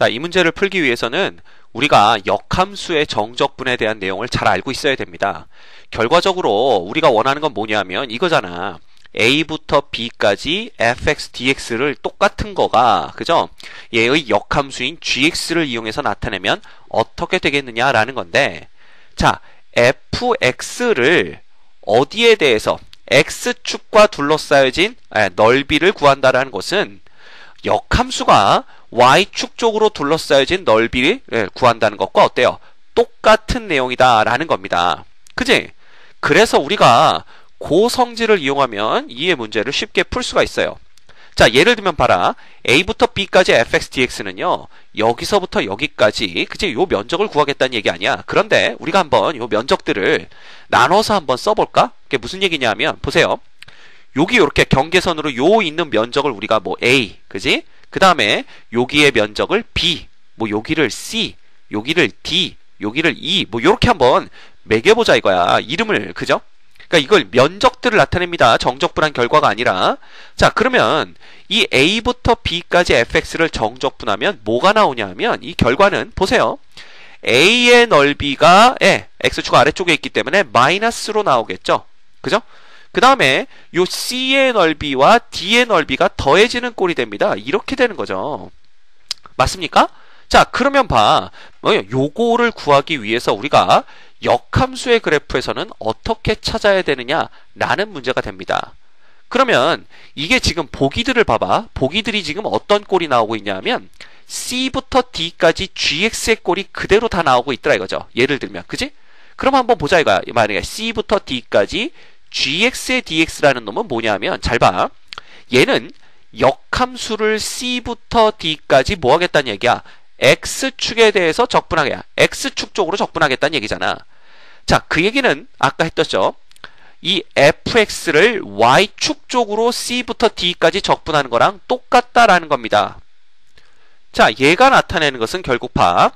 자, 이 문제를 풀기 위해서는 우리가 역함수의 정적분에 대한 내용을 잘 알고 있어야 됩니다. 결과적으로 우리가 원하는 건 뭐냐면 이거잖아. a부터 b까지 fx, dx를 똑같은 거가 그죠? 얘의 역함수인 gx를 이용해서 나타내면 어떻게 되겠느냐라는 건데 자, fx를 어디에 대해서 x축과 둘러싸여진 넓이를 구한다라는 것은 역함수가 y축 쪽으로 둘러싸여진 넓이를 구한다는 것과 어때요? 똑같은 내용이다 라는 겁니다. 그지? 그래서 우리가 고성질을 이용하면 이해 문제를 쉽게 풀 수가 있어요. 자, 예를 들면 봐라. a부터 b까지 fx dx는요. 여기서부터 여기까지 그치 요 면적을 구하겠다는 얘기 아니야. 그런데 우리가 한번 요 면적들을 나눠서 한번 써 볼까? 그게 무슨 얘기냐면 보세요. 여기 이렇게 경계선으로 요 있는 면적을 우리가 뭐 a 그지? 그 다음에 여기의 면적을 b 뭐 여기를 c 여기를 d 여기를 e 뭐 요렇게 한번 매겨보자 이거야. 이름을 그죠? 그러니까 이걸 면적들을 나타냅니다. 정적분한 결과가 아니라. 자, 그러면 이 A부터 B까지 fx를 정적분하면 뭐가 나오냐 하면 이 결과는 보세요. A의 넓이가 예, x축 아래쪽에 있기 때문에 마이너스로 나오겠죠. 그죠? 그 다음에 요 C의 넓이와 D의 넓이가 더해지는 꼴이 됩니다. 이렇게 되는 거죠. 맞습니까? 자, 그러면 봐. 뭐, 요거를 구하기 위해서 우리가 역함수의 그래프에서는 어떻게 찾아야 되느냐라는 문제가 됩니다. 그러면 이게 지금 보기들을 봐봐. 보기들이 지금 어떤 꼴이 나오고 있냐면 C부터 D까지 GX의 꼴이 그대로 다 나오고 있더라 이거죠. 예를 들면 그지? 그럼 한번 보자 이거야. 만약에 C부터 D까지 GX의 DX라는 놈은 뭐냐면 잘 봐. 얘는 역함수를 C부터 D까지 뭐 하겠다는 얘기야? X축에 대해서 적분하게 X축 쪽으로 적분하겠다는 얘기잖아. 자, 그 얘기는 아까 했었죠. 이 fx를 y축 쪽으로 c부터 d까지 적분하는 거랑 똑같다라는 겁니다. 자, 얘가 나타내는 것은 결국 봐.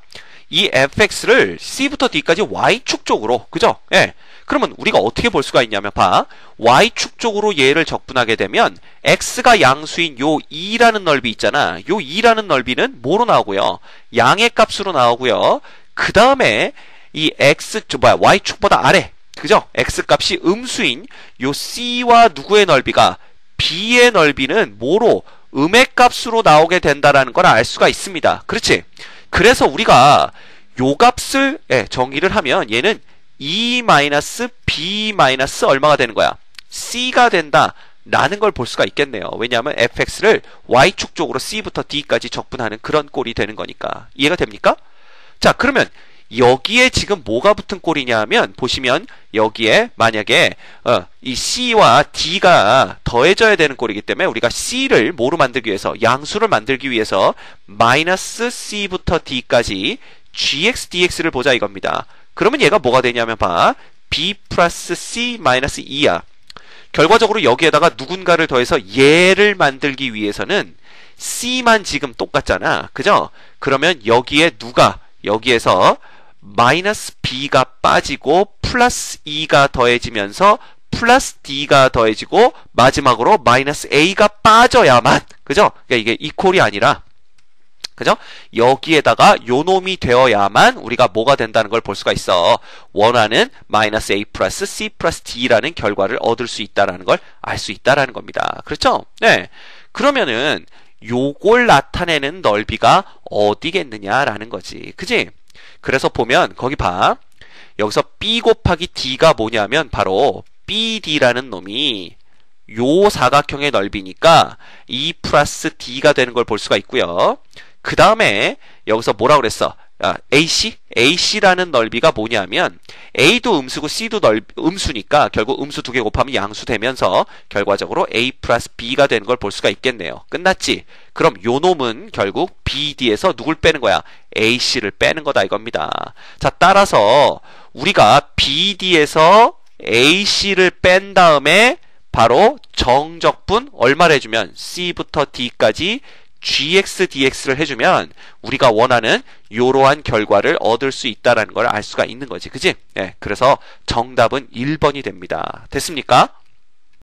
이 fx를 c부터 d까지 y축 쪽으로, 그죠? 예. 그러면 우리가 어떻게 볼 수가 있냐면 봐. y축 쪽으로 얘를 적분하게 되면 x가 양수인 요 2라는 넓이 있잖아. 요 2라는 넓이는 뭐로 나오고요? 양의 값으로 나오고요. 그 다음에 이 x 뭐야 y축보다 아래 그죠? x 값이 음수인 요 c와 누구의 넓이가 b의 넓이는 뭐로 음의 값으로 나오게 된다라는 걸 알 수가 있습니다. 그렇지? 그래서 우리가 요 값을 예, 정의를 하면 얘는 e b 얼마가 되는 거야? c가 된다. 라는 걸 볼 수가 있겠네요. 왜냐하면 fx를 y축 쪽으로 c부터 d까지 적분하는 그런 꼴이 되는 거니까. 이해가 됩니까? 자, 그러면 여기에 지금 뭐가 붙은 꼴이냐 하면 보시면 여기에 만약에 어, 이 C와 D가 더해져야 되는 꼴이기 때문에 우리가 C를 뭐로 만들기 위해서 양수를 만들기 위해서 마이너스 C부터 D까지 GX, DX를 보자 이겁니다. 그러면 얘가 뭐가 되냐면 봐. B 플러스 C 마이너스 2야. 결과적으로 여기에다가 누군가를 더해서 얘를 만들기 위해서는 C만 지금 똑같잖아. 그죠? 그러면 여기에 누가 여기에서 마이너스 b가 빠지고 플러스 2가 더해지면서 플러스 d가 더해지고 마지막으로 마이너스 a가 빠져야만 그죠? 그러니까 이게 이퀄이 아니라 그죠? 여기에다가 요놈이 되어야만 우리가 뭐가 된다는 걸 볼 수가 있어. 원하는 마이너스 a 플러스 c 플러스 d라는 결과를 얻을 수 있다라는 걸 알 수 있다라는 겁니다. 그렇죠? 네. 그러면은 요걸 나타내는 넓이가 어디겠느냐라는 거지. 그지? 그래서 보면 거기 봐. 여기서 B 곱하기 D가 뭐냐면 바로 BD라는 놈이 요 사각형의 넓이니까 E 플러스 D가 되는 걸 볼 수가 있고요. 그 다음에 여기서 뭐라 그랬어? 아, AC? AC라는 넓이가 뭐냐면 A도 음수고 C도 넓, 음수니까 결국 음수 두 개 곱하면 양수 되면서 결과적으로 A 플러스 B가 되는 걸 볼 수가 있겠네요. 끝났지? 그럼 요 놈은 결국 BD에서 누굴 빼는 거야? AC를 빼는 거다 이겁니다. 자 따라서 우리가 BD에서 AC를 뺀 다음에 바로 정적분 얼마를 해주면 C부터 D까지 gx, dx를 해주면 우리가 원하는 이러한 결과를 얻을 수 있다는 걸 알 수가 있는 거지. 그지? 예, 그래서 정답은 1번이 됩니다. 됐습니까?